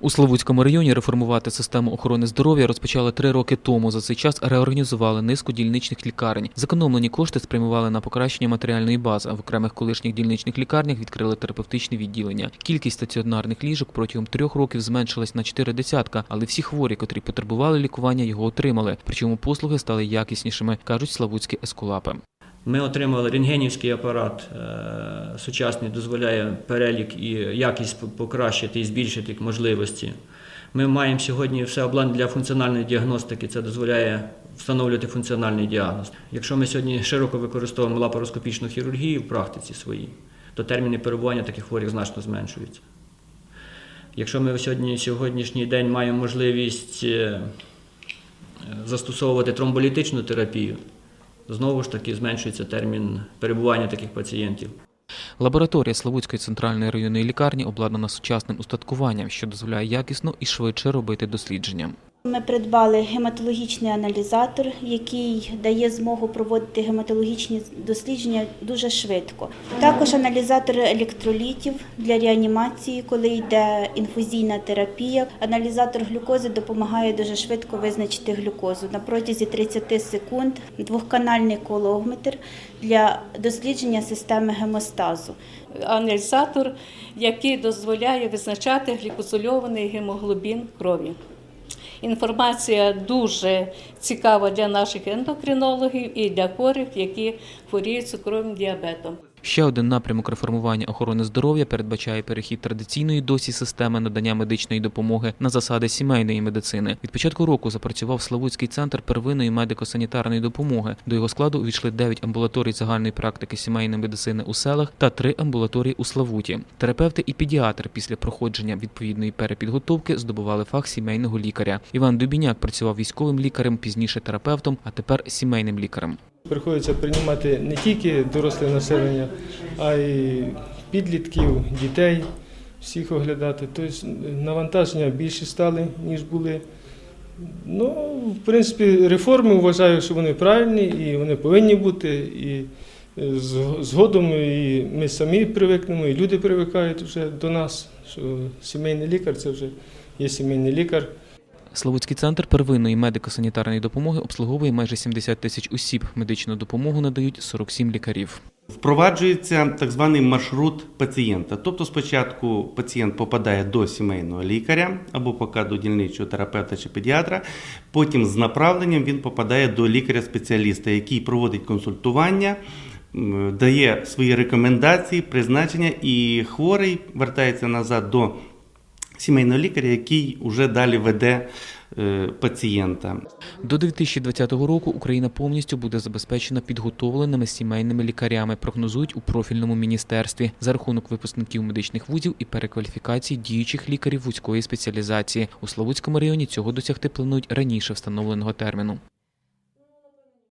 У Славутському районі реформувати систему охорони здоров'я розпочали три роки тому. За цей час реорганізували низку дільничних лікарень. Зекономлені кошти спрямували на покращення матеріальної бази. В окремих колишніх дільничних лікарнях відкрили терапевтичне відділення. Кількість стаціонарних ліжок протягом трьох років зменшилась на чотири десятка, але всі хворі, котрі потребували лікування, його отримали. Причому послуги стали якіснішими, кажуть славутські ескулапи. Ми отримали рентгенівський апарат е, сучасний, дозволяє перелік і якість покращити і збільшити можливості. Ми маємо сьогодні все обладнання для функціональної діагностики, це дозволяє встановлювати функціональний діагноз. Якщо ми сьогодні широко використовуємо лапароскопічну хірургію в практиці своїй, то терміни перебування таких хворих значно зменшуються. Якщо ми сьогодні, сьогоднішній день маємо можливість е, застосовувати тромболітичну терапію, знову ж таки зменшується термін перебування таких пацієнтів. Лабораторія Славутської центральної районної лікарні обладнана сучасним устаткуванням, що дозволяє якісно і швидше робити дослідження. Ми придбали гематологічний аналізатор, який дає змогу проводити гематологічні дослідження дуже швидко. Також аналізатор електролітів для реанімації, коли йде інфузійна терапія. Аналізатор глюкози допомагає дуже швидко визначити глюкозу на протязі 30 секунд. Двохканальний кологметр для дослідження системи гемостазу. аналізатор, який дозволяє визначати глікозольований гемоглобін крові. Інформація дуже цікава для наших ендокринологів і для хворих, які хворіють цукровим діабетом. Ще один напрямок реформування охорони здоров'я передбачає перехід традиційної досі системи надання медичної допомоги на засади сімейної медицини. Від початку року запрацював Славутський центр первинної медико-санітарної допомоги. До його складу увійшли 9 амбулаторій загальної практики сімейної медицини у селах та 3 амбулаторії у Славуті. Терапевти і педіатр після проходження відповідної перепідготовки здобували фах сімейного лікаря. Іван Дубіняк працював військовим лікарем, пізніше терапевтом, а тепер сімейним лікарем. Приходиться приймати не тільки доросле населення, а й підлітків, дітей, всіх оглядати. Тобто навантаження більше стали, ніж були. Ну, в принципі, реформи вважаю, що вони правильні і вони повинні бути. І е, згодом і ми самі привикнемо, і люди привикають вже до нас, що сімейний лікар це вже є сімейний лікар. Славутський центр первинної медико-санітарної допомоги обслуговує майже 70 тисяч осіб. Медичну допомогу надають 47 лікарів. Впроваджується так званий маршрут пацієнта. Тобто спочатку пацієнт попадає до сімейного лікаря або поки до дільничого терапевта чи педіатра. Потім з направленням він попадає до лікаря-спеціаліста, який проводить консультування, дає свої рекомендації, призначення, і хворий вертається назад до сімейного лікаря, який вже далі веде е, пацієнта. До 2020 року Україна повністю буде забезпечена підготовленими сімейними лікарями, прогнозують у профільному міністерстві за рахунок випускників медичних вузів і перекваліфікації діючих лікарів вузької спеціалізації. У Славутському районі цього досягти планують раніше встановленого терміну.